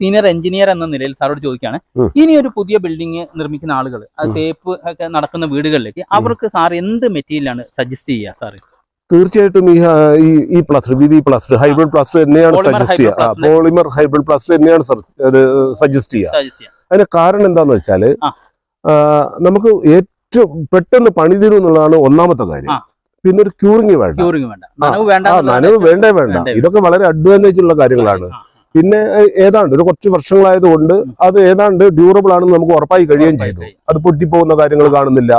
Senior engineer എന്ന നിലയിൽ സാറോട് ചോദിക്കുകയാണ്. ഇനി ഒരു പുതിയ ബിൽഡിംഗ് നിർമ്മിക്കുന്ന ആളുകൾ അത്. തേപ്പ് ഒക്കെ നടക്കുന്ന വീടുകളിലേക്ക് അവർക്ക് സാർ എന്ത് മെറ്റീരിയലാണ് സജസ്റ്റ് ചെയ്യുക സാറ് തീർച്ചയായിട്ടും ഈ ഈ plaster V B plaster hybrid plaster തന്നെയാണ് സജസ്റ്റ് ചെയ്യുക. പോളിമർ ഹൈബ്രിഡ് പ്ലാസ്റ്റർ തന്നെയാണ് സജസ്റ്റ് ചെയ്യുക. അതിന് കാരണം എന്താന്ന് വെച്ചാൽ നമുക്ക് ഏറ്റവും പെട്ടെന്ന് പണി തീരും എന്നുള്ളതാണ് ഒന്നാമത്തെ കാര്യം. പിന്നെ ഒരു ക്യൂറിങ് വേണ്ട. നനവ് വേണ്ട വേണ്ടേ ഇതൊക്കെ വളരെ അഡ്വാന്റേജ് ഉള്ള കാര്യങ്ങളാണ്. പിന്നെ ഏതാണ്ട് ഒരു കുറച്ച് വർഷങ്ങളായത് കൊണ്ട് അത് ഏതാണ്ട് ഡ്യൂറബിൾ ആണെന്ന് നമുക്ക് ഉറപ്പായി കഴിയുകയും ചെയ്തു. അത് പൊട്ടിപ്പോകുന്ന കാര്യങ്ങൾ കാണുന്നില്ല.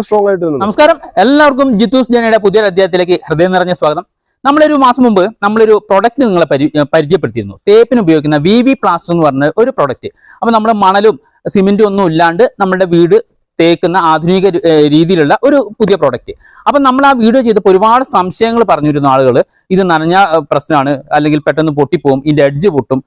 സ്ട്രോങ് ആയിട്ട്. നമസ്കാരം. എല്ലാവർക്കും ജിത്തൂസ് ജനയുടെ പുതിയൊരു അധ്യായത്തിലേക്ക് ഹൃദയം നിറഞ്ഞ സ്വാഗതം. നമ്മളൊരു മാസം മുമ്പ് നമ്മളൊരു പ്രൊഡക്റ്റ് നിങ്ങളെ പരി- പരിചയപ്പെടുത്തിയിരുന്നു. തേപ്പിന് ഉപയോഗിക്കുന്ന വി വി പ്ലാസ്റ്റർ എന്ന് പറഞ്ഞ ഒരു പ്രൊഡക്റ്റ് അപ്പൊ നമ്മൾ മണലും സിമെന്റും ഒന്നും ഇല്ലാണ്ട് നമ്മുടെ വീട് തേക്കുന്ന ആധുനിക രീതിയിലുള്ള ഒരു പുതിയ പ്രോഡക്റ്റ് അപ്പം നമ്മൾ ആ വീഡിയോ ചെയ്തപ്പോൾ ഒരുപാട് സംശയങ്ങൾ പറഞ്ഞിരുന്ന ആളുകൾ ഇത് നനഞ്ഞ പ്രശ്നമാണ് അല്ലെങ്കിൽ പെട്ടെന്ന് പൊട്ടിപ്പോവും ഇതിന്റെ എഡ്ജ് പൊട്ടും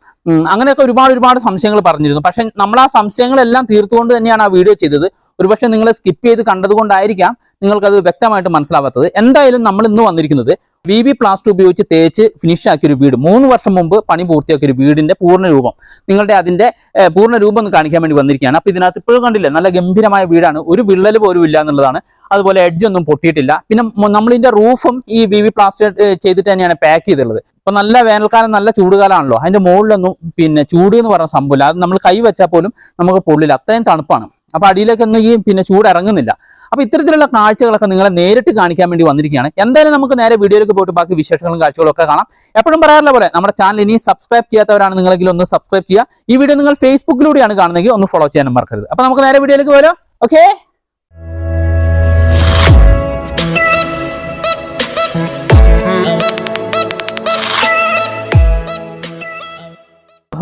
അങ്ങനെയൊക്കെ ഒരുപാട് ഒരുപാട് സംശയങ്ങൾ പറഞ്ഞിരുന്നു. പക്ഷെ നമ്മൾ ആ സംശയങ്ങളെല്ലാം തീർത്തുകൊണ്ട് തന്നെയാണ് ആ വീഡിയോ ചെയ്തത്. ഒരുപക്ഷെ നിങ്ങൾ സ്കിപ്പ് ചെയ്ത് കണ്ടതുകൊണ്ടായിരിക്കാം നിങ്ങൾക്കത് വ്യക്തമായിട്ട് മനസ്സിലാവാത്തത്. എന്തായാലും നമ്മൾ ഇന്ന് വന്നിരിക്കുന്നത് വി ബി പ്ലാസ്റ്റർ ഉപയോഗിച്ച് തേച്ച് ഫിനിഷ് ആക്കിയ ഒരു വീട്. മൂന്ന് വർഷം മുമ്പ് പണി പൂർത്തിയാക്കിയ ഒരു വീടിന്റെ പൂർണ രൂപം. നിങ്ങളുടെ അതിന്റെ പൂർണ രൂപം ഒന്ന് കാണിക്കാൻ വേണ്ടി വന്നിരിക്കുകയാണ്. അപ്പൊ ഇതിനകത്ത് ഇപ്പോഴും കണ്ടില്ലേ നല്ല ഗംഭീരമായ വീടാണ്. ഒരു വിള്ളൽ പോലും ഇല്ല എന്നുള്ളതാണ്. അതുപോലെ എഡ്ജ് ഒന്നും പൊട്ടിയിട്ടില്ല. പിന്നെ നമ്മളിന്റെ റൂഫും ഈ വി വി പ്ലാസ്റ്റർ ചെയ്തിട്ട് തന്നെയാണ് പാക്ക് ചെയ്തിട്ടുള്ളത്. ഇപ്പൊ നല്ല വേനൽക്കാലം നല്ല ചൂടുകാലമാണല്ലോ അതിന്റെ മുകളിലൊന്നും പിന്നെ ചൂട് എന്ന് പറഞ്ഞ സംഭവമില്ല. അത് നമ്മൾ കൈ വെച്ചാൽ പോലും നമുക്ക് പൊള്ളില്ല. അത്രയും തണുപ്പാണ്. അപ്പൊ അടിയിലേക്കൊന്നും ഈ പിന്നെ ചൂട് ഇറങ്ങുന്നില്ല. അപ്പൊ ഇത്തരത്തിലുള്ള കാഴ്ചകളൊക്കെ നിങ്ങളെ നേരിട്ട് കാണിക്കാൻ വേണ്ടി വന്നിരിക്കുകയാണ്. എന്തായാലും നമുക്ക് നേരെ വീഡിയോയിലേക്ക് പോയിട്ട് ബാക്കി വിശേഷങ്ങളും കാഴ്ചകളും ഒക്കെ കാണാം. എപ്പോഴും പറയാറുള്ള പോലെ നമ്മുടെ ചാനൽ ഇനി സബ്സ്ക്രൈബ് ചെയ്യാത്തവരാണ് നിങ്ങളെങ്കിലും ഒന്ന് സബ്സ്ക്രൈബ് ചെയ്യുക. ഈ വീഡിയോ നിങ്ങൾ ഫേസ്ബുക്കിലൂടെയാണ് കാണുന്നതെങ്കിൽ ഒന്ന് ഫോളോ ചെയ്യാനും മറക്കരുത്. അപ്പൊ നമുക്ക് നേരെ വീഡിയോയിലേക്ക് പോരോ ഓക്കെ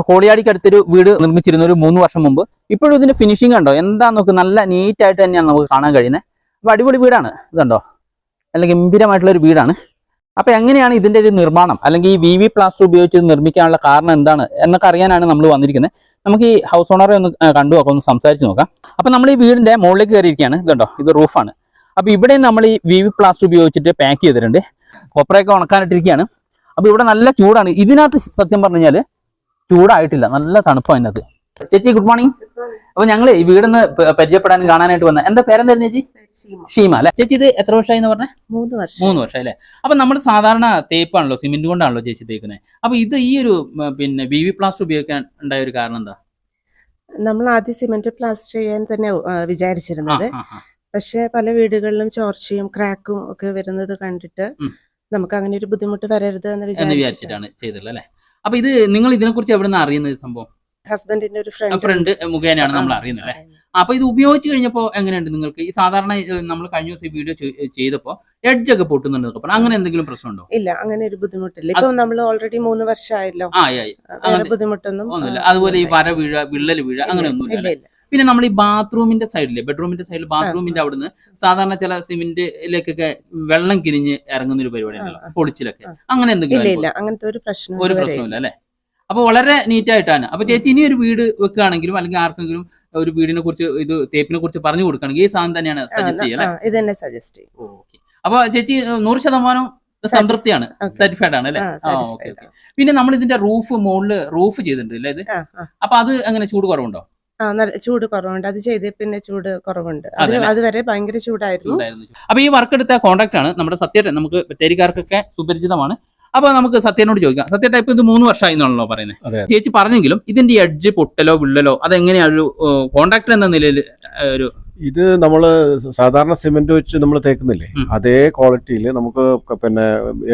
കോളിയാടിക്ക് അടുത്തൊരു വീട് നിർമ്മിച്ചിരുന്ന ഒരു മൂന്ന് വർഷം മുമ്പ് ഇപ്പോഴും ഇതിന്റെ ഫിനിഷിംഗ് കണ്ടോ? എന്താ നോക്ക് നല്ല നീറ്റ് ആയിട്ട് തന്നെയാണ് നമുക്ക് കാണാൻ കഴിയുന്നത്. അപ്പൊ അടിപൊളി വീടാണ്. ഇതുണ്ടോ നല്ല ഗംഭീരമായിട്ടുള്ള ഒരു വീടാണ്. അപ്പൊ എങ്ങനെയാണ് ഇതിന്റെ ഒരു നിർമ്മാണം? അല്ലെങ്കിൽ ഈ വി പ്ലാസ്റ്റർ ഉപയോഗിച്ച് നിർമ്മിക്കാനുള്ള കാരണം എന്താണ്? എന്നൊക്കെ അറിയാനാണ് നമ്മൾ വന്നിരിക്കുന്നത്. നമുക്ക് ഈ ഹൗസ് ഓണറെ ഒന്ന് കണ്ടു നോക്കാം ഒന്ന് സംസാരിച്ച് നോക്കാം. അപ്പൊ നമ്മൾ ഈ വീടിന്റെ മുകളിലേക്ക് കയറിയിരിക്കുകയാണ്. ഇതുണ്ടോ ഇത് റൂഫാണ്. അപ്പൊ ഇവിടെ നമ്മൾ ഈ വി വി പ്ലാസ്റ്റർ ഉപയോഗിച്ചിട്ട് പാക്ക് ചെയ്തിട്ടുണ്ട്. കൊപ്രയൊക്കെ ഉണക്കാനിട്ടിരിക്കുകയാണ്. അപ്പൊ ഇവിടെ നല്ല ചൂടാണ്. ഇതിനകത്ത് സത്യം പറഞ്ഞു കഴിഞ്ഞാൽ ചൂടായിട്ടില്ല. നല്ല തണുപ്പാണ് അതിനകത്ത്. ചേച്ചി ഗുഡ് മോർണിംഗ് അപ്പൊ ഞങ്ങൾ ഈ വീടിന്ന് പരിചയപ്പെടാനും പരിചയപ്പെടാൻ കാണാനായിട്ട് വന്ന എന്താ പേരെന്തായിരുന്നു ചേച്ചി? ഷീമ. അല്ലെ? ചേച്ചി ഇത് എത്ര വർഷമായി എന്ന് പറഞ്ഞ? മൂന്ന് വർഷം. മൂന്ന് വർഷം അല്ലെ? അപ്പൊ നമ്മൾ സാധാരണ തേപ്പാണല്ലോ സിമെന്റ് കൊണ്ടാണല്ലോ ചേച്ചി തേക്കുന്നത്. അപ്പൊ ഇത് ഈ ഒരു പിന്നെ ബി വി പ്ലാസ്റ്റർ ഉപയോഗിക്കാൻ ഉണ്ടായ ഒരു കാരണം എന്താ? നമ്മൾ ആദ്യം സിമെന്റ് പ്ലാസ്റ്റർ ചെയ്യാൻ തന്നെ വിചാരിച്ചിരുന്നത്. പക്ഷെ പല വീടുകളിലും ചോർച്ചയും ക്രാക്കും ഒക്കെ വരുന്നത് കണ്ടിട്ട് നമുക്ക് അങ്ങനെ ഒരു ബുദ്ധിമുട്ട് വരരുത് എന്ന് എന്ന് വിചാരിച്ചിട്ട് വിചാരിച്ചിട്ടാണ് അല്ലെ? അപ്പൊ ഇത് നിങ്ങൾ ഇതിനെ കുറിച്ച് എവിടെ നിന്ന് അറിയുന്നത് സംഭവം? ഹസ്ബൻഡിന്റെ ഒരു ഫ്രണ്ട് ഫ്രണ്ട് മുഖേനയാണ് നമ്മൾ അറിയുന്നത് അല്ലേ? അപ്പൊ ഇത് ഉപയോഗിച്ച് കഴിഞ്ഞപ്പോ എങ്ങനെയുണ്ട് നിങ്ങൾക്ക്? ഈ സാധാരണ നമ്മൾ കഴിഞ്ഞ ദിവസം വീഡിയോ ചെയ്തപ്പോ എഡ്ജ് ഒക്കെ പൊട്ടുന്നുണ്ട് അങ്ങനെ എന്തെങ്കിലും പ്രശ്നമുണ്ടോ? ഇല്ല അങ്ങനെ ഒരു ബുദ്ധിമുട്ടില്ല. ഇപ്പൊ നമ്മൾ ഓൾറെഡി മൂന്ന് വർഷമായല്ലോ. ബുദ്ധിമുട്ടൊന്നും ഒന്നുമില്ല. അതുപോലെ ഈ. വര വീഴ വിള്ളൽ വീഴ അങ്ങനെ ഒന്നുമില്ല പിന്നെ നമ്മൾ ഈ ബാത്റൂമിന്റെ സൈഡിൽ ബെഡ്റൂമിന്റെ സൈഡിൽ ബാത്റൂമിന്റെ അവിടുന്ന് സാധാരണ ചില സിമെന്റിലേക്കൊക്കെ വെള്ളം കിരിഞ്ഞ് ഇറങ്ങുന്ന ഒരു പരിപാടിയാണല്ലോ. പൊളിച്ചിലൊക്കെ. അങ്ങനെ എന്തെങ്കിലും അങ്ങനത്തെ ഒരു പ്രശ്നം ഒരു പ്രശ്നമില്ല അല്ലെ? അപ്പൊ വളരെ നീറ്റ് ആയിട്ടാണ് അപ്പൊ ചേച്ചി ഇനി ഒരു വീട് വെക്കുകയാണെങ്കിലും അല്ലെങ്കിൽ ആർക്കെങ്കിലും ഒരു വീടിനെ കുറിച്ച് ഇത് തേപ്പിനെ കുറിച്ച് പറഞ്ഞു കൊടുക്കുകയാണെങ്കിൽ ഈ സാധനം തന്നെയാണ് സജസ്റ്റ് ചെയ്യുക ഇത് തന്നെ സജസ്റ്റ് ചെയ്യും. ഓക്കെ. അപ്പൊ ചേച്ചി നൂറ് ശതമാനം സംതൃപ്തിയാണ് സർട്ടിഫൈഡ് സാറ്റിസ്ഫൈഡ് ആണ് അല്ലെ? പിന്നെ നമ്മൾ ഇതിന്റെ റൂഫ് മോളിൽ റൂഫ് ചെയ്തിട്ടുണ്ട് അല്ലേ ഇത്. അപ്പൊ അത് അങ്ങനെ ചൂട് കുറവുണ്ടോ? ആ നല്ല ചൂട് കുറവുണ്ട്. അത് ചെയ്ത് പിന്നെ ചൂട് കുറവുണ്ട്. അത് അതെല്ലേ? അതുവരെ ഭയങ്കര ചൂടായിരുന്നു. ഉണ്ടായിരുന്നു അപ്പൊ ഈ വർക്ക് എടുത്ത കോൺട്രാക്ട് ആണ് നമ്മുടെ സത്യേട്ടൻ നമുക്ക് ബത്തേരിക്കാർക്കൊക്കെ സുപരിചിതമാണ്. അപ്പൊ നമുക്ക് സത്യനോട് ചോദിക്കാം. സത്യ ടൈപ്പ് ഇത് മൂന്ന് വർഷമായി എന്നാണല്ലോ പറയുന്നത് ചേച്ചി പറഞ്ഞെങ്കിലും ഇതിന്റെ എഡ്ജ് പൊട്ടലോ വിള്ളലോ അതെങ്ങനെയാണ് ഒരു കോൺട്രാക്ടർ എന്ന നിലയിൽ ഒരു ഇത് നമ്മൾ സാധാരണ സിമെന്റ് വെച്ച് നമ്മൾ തേക്കുന്നില്ലേ? അതേ ക്വാളിറ്റിയിൽ നമുക്ക് പിന്നെ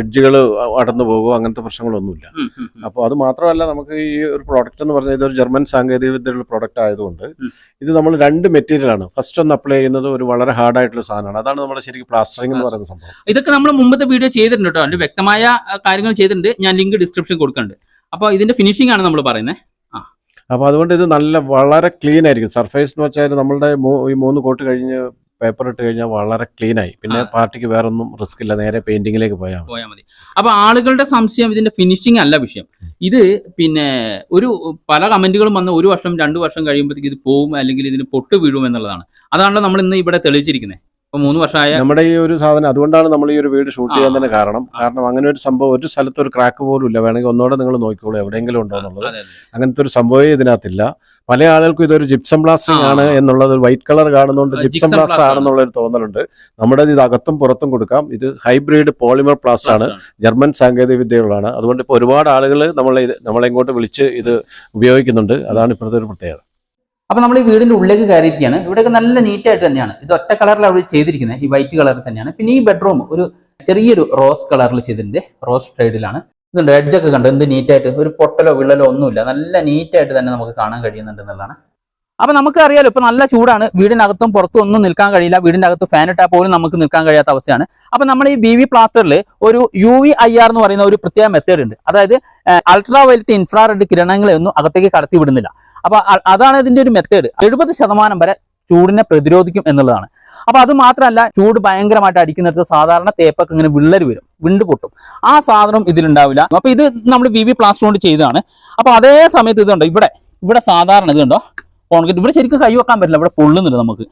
എഡ്ജുകൾ അടന്നു പോകുമോ അങ്ങനത്തെ പ്രശ്നങ്ങളൊന്നുമില്ല. അപ്പോൾ അത് മാത്രമല്ല നമുക്ക് ഈ ഒരു പ്രോഡക്റ്റ് എന്ന് പറഞ്ഞാൽ ഇതൊരു ജർമ്മൻ സാങ്കേതിക വിദ്യയുള്ള പ്രോഡക്റ്റ് ആയതുകൊണ്ട് ഇത് നമ്മൾ രണ്ട് മെറ്റീരിയൽ ആണ്. ഫസ്റ്റ് ഒന്ന് അപ്ലൈ ചെയ്യുന്നത് ഒരു വളരെ ഹാർഡ് ആയിട്ടുള്ള സാധനമാണ്. അതാണ് നമ്മുടെ ശരിക്കും പ്ലാസ്റ്ററിംഗ് എന്ന് പറയുന്ന സംഭവം. ഇതൊക്കെ നമ്മൾ മുമ്പത്തെ വീഡിയോ ചെയ്തിട്ടുണ്ട് കേട്ടോ. അതിന്റെ വ്യക്തമായ കാര്യങ്ങൾ ചെയ്തിട്ടുണ്ട്. ഞാൻ ലിങ്ക് ഡിസ്ക്രിപ്ഷൻ കൊടുക്കുന്നുണ്ട്. അപ്പോൾ ഇതിന്റെ ഫിനിഷിംഗ് ആണ് നമ്മൾ പറയുന്നത് അപ്പോൾ അതുകൊണ്ട് ഇത് നല്ല വളരെ ക്ലീൻ ആയിരിക്കും. സർഫേസ് എന്ന് വെച്ചാൽ നമ്മളുടെ ഈ മൂന്ന് കോട്ട് കഴിഞ്ഞ് പേപ്പർ ഇട്ട് കഴിഞ്ഞാൽ വളരെ ക്ലീൻ ആയി. പിന്നെ പാർട്ടിക്ക് വേറെ ഒന്നും റിസ്ക് ഇല്ല. നേരെ പെയിന്റിങ്ങിലേക്ക് പോയാൽ. പോയാൽ മതി. അപ്പൊ ആളുകളുടെ സംശയം ഇതിന്റെ ഫിനിഷിംഗ് അല്ല വിഷയം. ഇത് പിന്നെ ഒരു പല കമന്റുകളും വന്ന് ഒരു വർഷം രണ്ടു വർഷം കഴിയുമ്പോഴത്തേക്ക് ഇത് പോവും അല്ലെങ്കിൽ ഇതിന് പൊട്ട് വീഴും എന്നുള്ളതാണ്. അതാണല്ലോ നമ്മൾ ഇന്ന് ഇവിടെ തെളിയിച്ചിരിക്കുന്നത് ഇപ്പൊ മൂന്ന് വർഷമായ നമ്മുടെ ഈ ഒരു സാധനം അതുകൊണ്ടാണ് നമ്മൾ ഈ ഒരു വീട് ഷൂട്ട് ചെയ്യാൻ തന്നെ കാരണം. കാരണം അങ്ങനെ ഒരു സംഭവം ഒരു സ്ഥലത്ത് ഒരു ക്രാക്ക് പോലും ഇല്ല. വേണമെങ്കിൽ ഒന്നോടെ നിങ്ങൾ നോക്കിക്കോളൂ എവിടെയെങ്കിലും ഉണ്ടോ എന്നുള്ളത്. അങ്ങനത്തെ ഒരു സംഭവമേ ഇതിനകത്തില്ല. പല ആളുകൾക്കും ഇതൊരു ജിപ്സം ബ്ലാസ്റ്റിംഗ് ആണ് എന്നുള്ളത് വൈറ്റ് കളർ കാണുന്നതുകൊണ്ട് ജിപ്സം ബ്ലാസ്റ്റർ ആണെന്നുള്ള ഒരു തോന്നലുണ്ട്. നമ്മുടെ ഇത് അകത്തും പുറത്തും കൊടുക്കാം. ഇത് ഹൈബ്രിഡ് പോളിമർ പ്ലാസ്റ്റർ ആണ്. ജർമ്മൻ സാങ്കേതിക വിദ്യകളാണ് അതുകൊണ്ട് ഇപ്പോൾ ഒരുപാട് ആളുകൾ നമ്മളെ നമ്മളെങ്ങോട്ട് നമ്മളെ ഇങ്ങോട്ട് വിളിച്ച് ഇത് ഉപയോഗിക്കുന്നുണ്ട്. അതാണ് ഇപ്പോഴത്തെ ഒരു പ്രത്യേകത. അപ്പൊ നമ്മൾ ഈ വീടിന്റെ ഉള്ളിലേക്ക് കയറിയിരിക്കുകയാണ്. ഇവിടെയൊക്കെ നല്ല നീറ്റ് ആയിട്ട് തന്നെയാണ്. ഇത് ഒറ്റ കളറിൽ അവർ ചെയ്തിരിക്കുന്നത്. ഈ വൈറ്റ് കളറിൽ തന്നെയാണ്. പിന്നെ ഈ ബെഡ്റൂം ഒരു ചെറിയൊരു റോസ് കളറിൽ ചെയ്തിട്ടുണ്ട്. റോസ് ഷെയ്ഡിലാണ് ഇതുണ്ട് എഡ്ജൊക്കെ കണ്ട്? എന്ത് നീറ്റായിട്ട് ഒരു പൊട്ടലോ വിള്ളലോ ഒന്നുമില്ല. നല്ല നീറ്റായിട്ട് തന്നെ നമുക്ക് കാണാൻ കഴിയുന്നുണ്ട് എന്നുള്ളതാണ്. അപ്പൊ നമുക്ക് അറിയാലോ ഇപ്പൊ നല്ല ചൂടാണ്. വീടിനകത്തും പുറത്തും ഒന്നും നിൽക്കാൻ കഴിയില്ല. വീടിന്റെ അകത്ത് ഫാൻ ഇട്ടാൽ പോലും നമുക്ക് നിൽക്കാൻ കഴിയാത്ത അവസ്ഥയാണ്. അപ്പൊ നമ്മൾ ഈ ബി വി പ്ലാസ്റ്ററിൽ ഒരു യു വി ഐ ആർ എന്ന് പറയുന്ന ഒരു പ്രത്യേക മെത്തേഡ് ഉണ്ട്. അതായത് അൾട്രാ വയലറ്റ് ഇൻഫ്രാറെഡ് കിരണങ്ങളെ ഒന്നും അകത്തേക്ക് കടത്തി വിടുന്നില്ല. അപ്പൊ അതാണ് ഇതിന്റെ ഒരു മെത്തേഡ് എഴുപത് ശതമാനം വരെ ചൂടിനെ പ്രതിരോധിക്കും എന്നുള്ളതാണ്. അപ്പൊ അത് മാത്രമല്ല ചൂട് ഭയങ്കരമായിട്ട് അടിക്കുന്നിടത്ത് സാധാരണ തേപ്പൊക്കെ ഇങ്ങനെ വിള്ളര് വരും. വിണ്ട് പൊട്ടും. ആ സാധനം ഇതിലുണ്ടാവില്ല. അപ്പൊ ഇത് നമ്മൾ വി വി പ്ലാസ്റ്റർ കൊണ്ട് ചെയ്തതാണ്. അപ്പൊ അതേ സമയത്ത് ഇതുണ്ടോ? ഇവിടെ ഇവിടെ സാധാരണ ഇതുണ്ടോ? കോൺക്രീറ്റ്. ഇവിടെ ശരിക്കും കൈ വെക്കാൻ പറ്റില്ല. ഇവിടെ പൊള്ളുന്നുണ്ട് നമുക്ക്.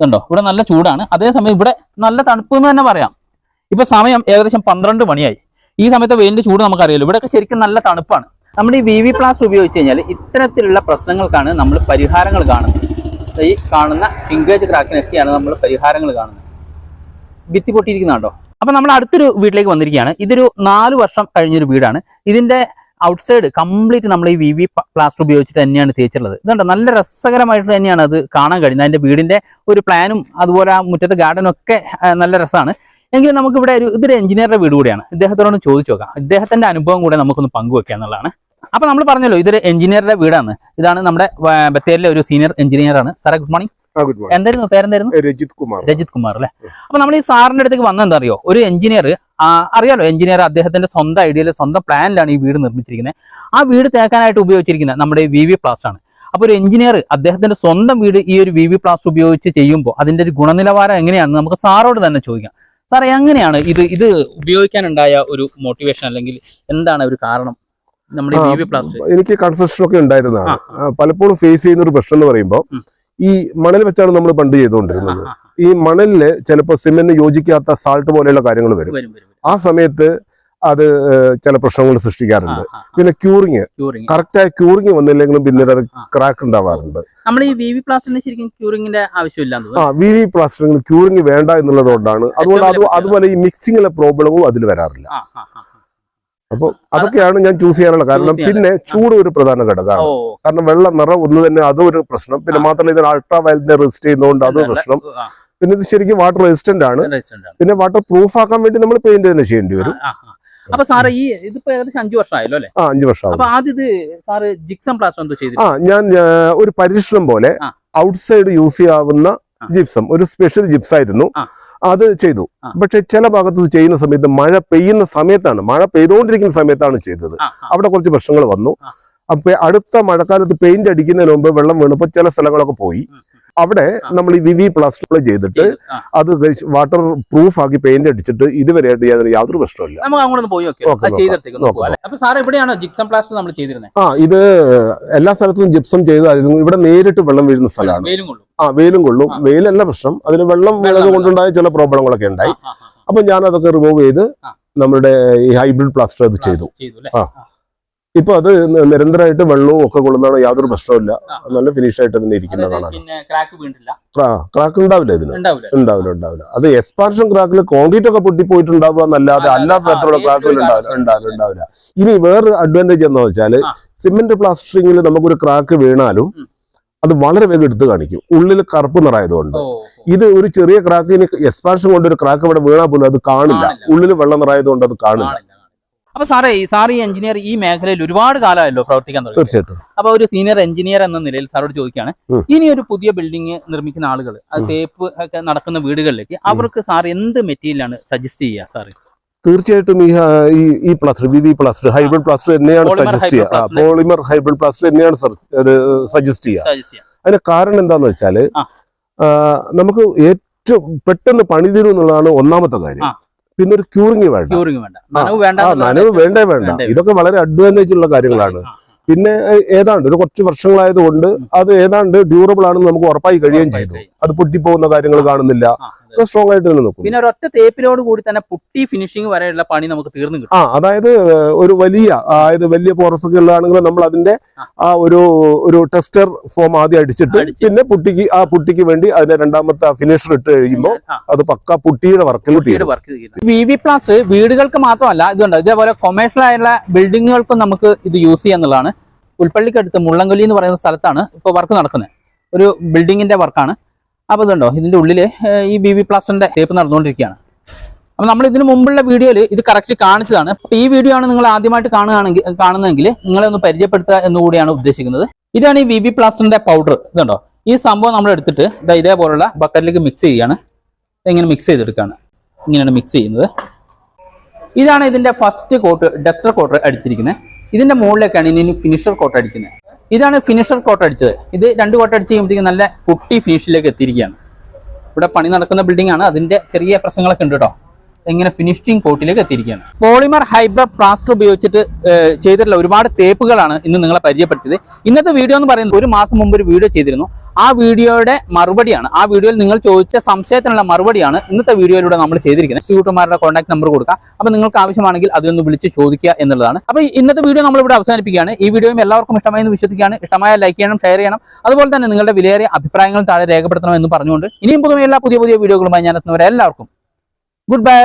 ഇതുണ്ടോ ഇവിടെ നല്ല ചൂടാണ്. അതേസമയം ഇവിടെ നല്ല തണുപ്പ് എന്ന് തന്നെ പറയാം. ഇപ്പൊ സമയം ഏകദേശം പന്ത്രണ്ട് മണിയായി. ഈ സമയത്ത് വെയിലിന്റെ ചൂട് നമുക്കറിയാലോ. ഇവിടെയൊക്കെ ശരിക്കും നല്ല തണുപ്പാണ്. നമ്മൾ ഈ വി വി പ്ലാസ്റ്റർ ഉപയോഗിച്ച് കഴിഞ്ഞാൽ ഇത്തരത്തിലുള്ള പ്രശ്നങ്ങൾക്കാണ് നമ്മൾ പരിഹാരങ്ങൾ കാണുന്നത്. ഈ കാണുന്ന ഫിംഗേജ് ക്രാക്കിനൊക്കെയാണ് നമ്മൾ പരിഹാരങ്ങൾ കാണുന്നത്. ഭിത്തി പൊട്ടിയിരിക്കുന്നുണ്ടോ? അപ്പൊ നമ്മൾ അടുത്തൊരു വീട്ടിലേക്ക് വന്നിരിക്കുകയാണ്. ഇതൊരു നാല് വർഷം കഴിഞ്ഞൊരു വീടാണ്. ഇതിന്റെ ഔട്ട്സൈഡ് കംപ്ലീറ്റ് നമ്മൾ ഈ വി വി പ്ലാസ്റ്റർ ഉപയോഗിച്ചിട്ട് തന്നെയാണ് തേച്ചിട്ടുള്ളത്. ഇതുണ്ട്? നല്ല രസകരമായിട്ട് തന്നെയാണ് അത് കാണാൻ കഴിയുന്നത്. അതിന്റെ വീടിന്റെ ഒരു പ്ലാനും അതുപോലെ ആ മുറ്റത്തെ ഗാർഡനും ഒക്കെ നല്ല രസമാണ്. എങ്കിലും നമുക്ക് ഇവിടെ ഒരു ഇതൊരു എഞ്ചിനീയറുടെ വീട് കൂടിയാണ്. ഇദ്ദേഹത്തോടൊന്ന് ചോദിച്ചു നോക്കാം ഇദ്ദേഹത്തിന്റെ അനുഭവം കൂടെ നമുക്കൊന്ന് പങ്കുവെക്കുക എന്നുള്ളതാണ്. അപ്പൊ നമ്മൾ പറഞ്ഞല്ലോ ഇതൊരു എഞ്ചിനീയറുടെ വീടാണ്. ഇതാണ് നമ്മുടെ ബത്തേരിലെ ഒരു സീനിയർ എഞ്ചിനീയർ ആണ്. സാറേ ഗുഡ് മോർണിംഗ് എന്തായിരുന്നു? പേരെന്തായിരുന്നു? രജിത് കുമാർ. രജിത് കുമാർ അല്ലെ? അപ്പൊ നമ്മൾ ഈ സാറിന്റെ അടുത്തേക്ക് വന്നെന്താ എന്താ അറിയോ? ഒരു എഞ്ചിനീയർ അറിയാലോ എഞ്ചിനീയർ അദ്ദേഹത്തിന്റെ സ്വന്തം ഐഡിയയിൽ സ്വന്തം പ്ലാനിലാണ് ഈ വീട് നിർമ്മിച്ചിരിക്കുന്നത് ആ വീട് തേക്കാനായിട്ട് ഉപയോഗിച്ചിരിക്കുന്നത് നമ്മുടെ വി വി പ്ലാസ്റ്റ് ആണ്. അപ്പൊ ഒരു എഞ്ചിനീയർ അദ്ദേഹത്തിന്റെ സ്വന്തം വീട് ഈ ഒരു വി വി പ്ലാസ്റ്റ് ഉപയോഗിച്ച് ചെയ്യുമ്പോൾ അതിന്റെ ഒരു ഗുണനിലവാരം എങ്ങനെയാണെന്ന് നമുക്ക് സാറോട് തന്നെ ചോദിക്കാം. സാർ എങ്ങനെയാണ് ഇത് ഇത് ഉപയോഗിക്കാനുണ്ടായ ഒരു മോട്ടിവേഷൻ അല്ലെങ്കിൽ എന്താണ് ഒരു കാരണം നമ്മുടെ ആ, വി വി പ്ലാസ്റ്റ് എനിക്ക് കൺസ്ട്രക്ഷൻ ഒക്കെ ഉണ്ടായിരുന്നതാണ്. പലപ്പോഴും ഫേസ് ചെയ്യുന്ന ഒരു പ്രശ്നം എന്ന് പറയുമ്പോൾ ഈ മണൽ വെച്ചാണ് നമ്മൾ പണ്ട് ചെയ്തുകൊണ്ടിരുന്നത്. ഈ മണലിൽ ചിലപ്പോൾ സിമെന്റിന് യോജിക്കാത്ത സാൾട്ട് പോലെയുള്ള കാര്യങ്ങൾ വരും. ആ സമയത്ത് അത് ചില പ്രശ്നങ്ങൾ സൃഷ്ടിക്കാറുണ്ട്. പിന്നെ ക്യൂറിങ് കറക്റ്റായ ക്യൂറിങ് വന്നില്ലെങ്കിലും പിന്നീട് അത്. ക്രാക്ക് ഉണ്ടാവാറുണ്ട്. നമ്മൾ ഈ വി വി പ്ലാസ്റ്റിന് ശരിക്കും ക്യൂറിങ്ങിന്റെ ആവശ്യമില്ലാന്ന് ആ വി വി പ്ലാസ്റ്ററിംഗ് ക്യൂറിങ് വേണ്ട എന്നുള്ളതുകൊണ്ടാണ്. അതുകൊണ്ട് അത് അതുപോലെ ഈ മിക്സിംഗിലെ പ്രോബ്ലവും അതിൽ വരാറില്ല. അപ്പോൾ അതൊക്കെയാണ് ഞാൻ ചൂസ് ചെയ്യാനുള്ള കാരണം. പിന്നെ ചൂട് ഒരു പ്രധാന ഘടകമാണ്. കാരണം വെള്ളം നിറം ഒന്ന് തന്നെ അതും ഒരു പ്രശ്നം. പിന്നെ മാത്രമല്ല ഇതിന് അൾട്രാ വയലറ്റിനെ റെസിസ്റ്റ് ചെയ്യുന്നതുകൊണ്ട് അതും പ്രശ്നം. പിന്നെ ഇത് ശരിക്കും വാട്ടർ റെസിസ്റ്റന്റ് ആണ്. പിന്നെ വാട്ടർ പ്രൂഫ് ആക്കാൻ വേണ്ടി നമ്മൾ പെയിന്റ് തന്നെ ചെയ്യേണ്ടി വരും. അപ്പൊ സാറ് ഈ ഇതിപ്പോ ഏകദേശം അഞ്ചു വർഷമായല്ലോ അല്ലേ? ആ അഞ്ചു വർഷം അപ്പൊ ആദ്യം ഇത് സാറ് ജിക്സം പ്ലാസ്റ്റർ എന്തോ ചെയ്തു ആ ഞാൻ ഒരു പരീക്ഷണം പോലെ. ഔട്ട്സൈഡ് യൂസ് ചെയ്യാവുന്ന ജിപ്സം ഒരു സ്പെഷ്യൽ ജിപ്സ് ആയിരുന്നു. അത് ചെയ്തു. പക്ഷെ ചില ഭാഗത്ത് ചെയ്യുന്ന സമയത്ത് മഴ പെയ്യുന്ന സമയത്താണ് മഴ പെയ്തുകൊണ്ടിരിക്കുന്ന സമയത്താണ് ചെയ്തത്. അവിടെ കുറച്ച് പ്രശ്നങ്ങൾ വന്നു. അപ്പൊ അടുത്ത മഴക്കാലത്ത് പെയിന്റ് അടിക്കുന്നതിന് മുമ്പ് വെള്ളം വീണപ്പോൾ ചില സ്ഥലങ്ങളൊക്കെ പോയി. അവിടെ നമ്മൾ ഈ വിവി പ്ലാസ്റ്റർ ചെയ്തിട്ട് അത് വാട്ടർ പ്രൂഫ് ആക്കി പെയിന്റ് അടിച്ചിട്ട് ഇതുവരെയായിട്ട് യാതൊരു യാതൊരു പ്രശ്നമില്ല നമുക്ക് അങ്ങോട്ട് പോയി. അപ്പൊ സാർ ജിപ്സം പ്ലാസ്റ്റർ നമ്മൾ ചെയ്തിരുന്നത് ആ ഇത് എല്ലാ സ്ഥലത്തും ജിപ്സം ചെയ്തായിരുന്നു. ഇവിടെ നേരിട്ട് വെള്ളം വീഴുന്ന സ്ഥലമാണ്. ആ വെയിലും കൊള്ളും. വെയിലല്ല പ്രശ്നം. അതിന് വെള്ളം വെള്ളം. കൊണ്ടുണ്ടായ ചില പ്രോബ്ലങ്ങളൊക്കെ ഉണ്ടായി. അപ്പൊ ഞാൻ അതൊക്കെ റിമൂവ് ചെയ്ത് നമ്മുടെ ഈ ഹൈബ്രിഡ് പ്ലാസ്റ്റർ അത് ചെയ്തു. ആ. ഇപ്പൊ അത് നിരന്തരമായിട്ട് വെള്ളവും ഒക്കെ കൊള്ളുന്നതാണ് യാതൊരു പ്രശ്നമില്ല നല്ല ഫിനിഷ് ആയിട്ട് തന്നെ ഇരിക്കുന്നതാണ് ക്രാക്ക് ഉണ്ടാവില്ല ഇതിന്. ഉണ്ടാവില്ല. ഉണ്ടാവില്ല അത് എക്സ്പാൻഷൻ ക്രാക്കിൽ കോൺക്രീറ്റ് ഒക്കെ പൊട്ടിപ്പോയിട്ടുണ്ടാവുക എന്നല്ലാതെ അല്ലാത്ത തരത്തിലുള്ള ക്രാക്കുകൾ ഉണ്ടാവില്ല. ഉണ്ടാവില്ല ഇനി വേറൊരു അഡ്വാന്റേജ് എന്താ വെച്ചാൽ ആ. സിമെന്റ് പ്ലാസ്റ്ററിംഗിൽ നമുക്കൊരു ക്രാക്ക് വീണാലും അത് വളരെ വേഗം എടുത്തു കാണിക്കും. ഉള്ളിൽ കറുപ്പ് നിറയതുകൊണ്ട്. ഇത് ഒരു ചെറിയ ക്രാക്കിന് എക്സ്പാൻഷൻ കൊണ്ട് ഒരു ക്രാക്ക് ഇവിടെ വീണാൽ പോലും അത് കാണില്ല. ഉള്ളിൽ വെള്ളം നിറയതുകൊണ്ട് അത് കാണില്ല. അപ്പൊ സാറേ സാർ ഈ എഞ്ചിനീയർ ഈ മേഖലയിൽ ഒരുപാട് കാലമായല്ലോ പ്രവർത്തിക്കാൻ തുടങ്ങി തീർച്ചയായിട്ടും അപ്പൊ ഒരു സീനിയർ എഞ്ചിനീയർ എന്ന നിലയിൽ സാറോട് ചോദിക്കുകയാണ്. ഇനി ഒരു പുതിയ ബിൽഡിംഗ് നിർമ്മിക്കുന്ന ആളുകൾ. തേപ്പ് ഒക്കെ നടക്കുന്ന വീടുകളിലേക്ക് അവർക്ക് സാർ എന്ത് മെറ്റീരിയലാണ് സജസ്റ്റ് ചെയ്യുക സാർ തീർച്ചയായിട്ടും ഈ ഈ plaster V V plaster hybrid plaster തന്നെയാണ് സജസ്റ്റ് ചെയ്യുക പോളിമർ ഹൈബ്രിഡ് പ്ലാസ്റ്റർ തന്നെയാണ് സജസ്റ്റ് ചെയ്യുക അതിന് കാരണം എന്താന്ന്. ആ, നമുക്ക് ഏറ്റവും പെട്ടെന്ന് പണി തീരും എന്നുള്ളതാണ് ഒന്നാമത്തെ കാര്യം. പിന്നെ ഒരു ക്യൂറിങ് വേണ്ട. വേണ്ട നനവ് വേണ്ട വേണ്ടേ. വേണ്ട ഇതൊക്കെ വളരെ അഡ്വാന്റേജ് ഉള്ള കാര്യങ്ങളാണ്. പിന്നെ ഏതാണ്ട് ഒരു കുറച്ച് വർഷങ്ങളായത് കൊണ്ട് അത് ഏതാണ്ട് ഡ്യൂറബിൾ ആണെന്ന് നമുക്ക് ഉറപ്പായി കഴിയുകയും ചെയ്തു. അത് പൊട്ടിപ്പോകുന്ന കാര്യങ്ങൾ കാണുന്നില്ല. സ്ട്രോങ് ആയിട്ട് തന്നെ നോക്കും പിന്നെ ഒരൊറ്റ തേപ്പിനോട് കൂടി തന്നെ പുട്ടി ഫിനിഷിംഗ് വരെയുള്ള പണി നമുക്ക് തീർന്നു കിട്ടും. ആ അതായത് ഒരു വലിയ അതായത് വലിയ പോറസുകളിലാണെങ്കിൽ നമ്മൾ അതിന്റെ ആ. ഒരു ഒരു ടെസ്റ്റർ ഫോം ആദ്യം അടിച്ചിട്ട് പിന്നെ പുട്ടിക്ക് ആ പുട്ടിക്ക് വേണ്ടി അതിന്റെ രണ്ടാമത്തെ ഫിനിഷർ ഇട്ട് കഴിയുമ്പോൾ അത് പക്ക പുട്ടിയുടെ വർക്കിൽ പുട്ടിയുടെ തീരും. വർക്ക് ചെയ്യുന്നത് വി വി പ്ലാസ് വീടുകൾക്ക് മാത്രമല്ല ഇതുണ്ട് ഇതേപോലെ കൊമേഴ്ഷ്യൽ ആയിട്ടുള്ള ബിൽഡിങ്ങുകൾക്കും നമുക്ക് ഇത് യൂസ് ചെയ്യാന്നുള്ളതാണ് പുൽപ്പള്ളിക്കടുത്ത് മുള്ളംകൊല്ലി എന്ന് പറയുന്ന സ്ഥലത്താണ് ഇപ്പോൾ വർക്ക് നടക്കുന്നത്. ഒരു ബിൽഡിങ്ങിന്റെ വർക്കാണ് അപ്പോൾ ഇതുണ്ടോ? ഇതിന്റെ ഉള്ളിൽ ഈ ബി ബി പ്ലസിന്റെ ടേപ്പ് നടന്നുകൊണ്ടിരിക്കുകയാണ്. അപ്പോൾ നമ്മൾ ഇതിന് മുമ്പുള്ള വീഡിയോയിൽ ഇത് കറക്റ്റ് കാണിച്ചതാണ്. അപ്പോൾ ഈ വീഡിയോ ആണ് നിങ്ങൾ ആദ്യമായിട്ട് കാണുകയാണെങ്കിൽ കാണുന്നതെങ്കിൽ നിങ്ങളെ ഒന്ന് പരിചയപ്പെടുത്തുക എന്നുകൂടിയാണ് ഉദ്ദേശിക്കുന്നത്. ഇതാണ് ഈ ബി ബി പ്ലസിന്റെ പൗഡർ ഇതുണ്ടോ? ഈ സംഭവം നമ്മൾ എടുത്തിട്ട് ഇതാ ഇതേപോലുള്ള ബക്കറ്റിലേക്ക് മിക്സ് ചെയ്യുകയാണ്. ഇങ്ങനെ മിക്സ് ചെയ്തെടുക്കുകയാണ്. ഇങ്ങനെയാണ് മിക്സ് ചെയ്യുന്നത്. ഇതാണ് ഇതിന്റെ ഫസ്റ്റ് കോട്ട് ഡസ്റ്റർ കോട്ട് അടിച്ചിരിക്കുന്നത്. ഇതിന്റെ മുകളിലേക്കാണ് ഇനി ഫിനിഷർ കോട്ട് അടിക്കുന്നത്. ഇതാണ് ഫിനിഷർ കോട്ട അടിച്ചത്. ഇത് രണ്ട് കോട്ട അടിച്ച് കഴിയുമ്പോഴത്തേക്കും നല്ല കുട്ടി ഫിനിഷിലേക്ക് എത്തിയിരിക്കുകയാണ്. ഇവിടെ പണി നടക്കുന്ന ബിൽഡിംഗ് ആണ്. അതിന്റെ ചെറിയ പ്രശ്നങ്ങളൊക്കെ ഉണ്ട് കേട്ടോ. ഇങ്ങനെ ഫിനിഷിംഗ് കോട്ടിലേക്ക് എത്തിയിരിക്കുകയാണ്. പോളിമർ ഹൈബ്ര പ്ലാസ്റ്റർ ഉപയോഗിച്ചിട്ട് ചെയ്തിട്ടുള്ള ഒരുപാട് തേപ്പുകളാണ് ഇന്ന് നിങ്ങളെ പരിചയപ്പെടുത്തിയത്. ഇന്നത്തെ വീഡിയോ എന്ന് പറയുന്നത് ഒരു മാസം മുമ്പ് ഒരു വീഡിയോ ചെയ്തിരുന്നു. ആ വീഡിയോയുടെ മറുപടിയാണ് ആ വീഡിയോയിൽ നിങ്ങൾ ചോദിച്ച സംശയത്തിനുള്ള മറുപടിയാണ് ഇന്നത്തെ വീഡിയോയിലൂടെ നമ്മൾ ചെയ്തിരിക്കുന്നത്. ഇൻസ്റ്റിറ്റ്യൂട്ടുമാരുടെ കോൺടാക്ട് നമ്പർ കൊടുക്കുക. അപ്പോൾ നിങ്ങൾക്ക് ആവശ്യമാണെങ്കിൽ അതൊന്ന് വിളിച്ച് ചോദിക്കുക എന്നുള്ളതാണ്. അപ്പോൾ ഇന്നത്തെ വീഡിയോ നമ്മൾ ഇവിടെ അവസാനിപ്പിക്കുകയാണ്. ഈ വീഡിയോയും എല്ലാവർക്കും ഇഷ്ടമായി എന്ന് വിശ്വസിക്കുകയാണ്. ഇഷ്ടമായ ലൈക്ക് ചെയ്യണം ഷെയർ ചെയ്യണം. അതുപോലെ തന്നെ നിങ്ങളുടെ വിലയേറിയ അഭിപ്രായങ്ങൾ താഴെ രേഖപ്പെടുത്തണം എന്ന് പറഞ്ഞുകൊണ്ട് ഇനിയും പുതുമയുള്ള പുതിയ പുതിയ വീഡിയോകളുമായി ഞാൻ എത്തുന്നവരെ എല്ലാവർക്കും ഗുഡ് ബൈ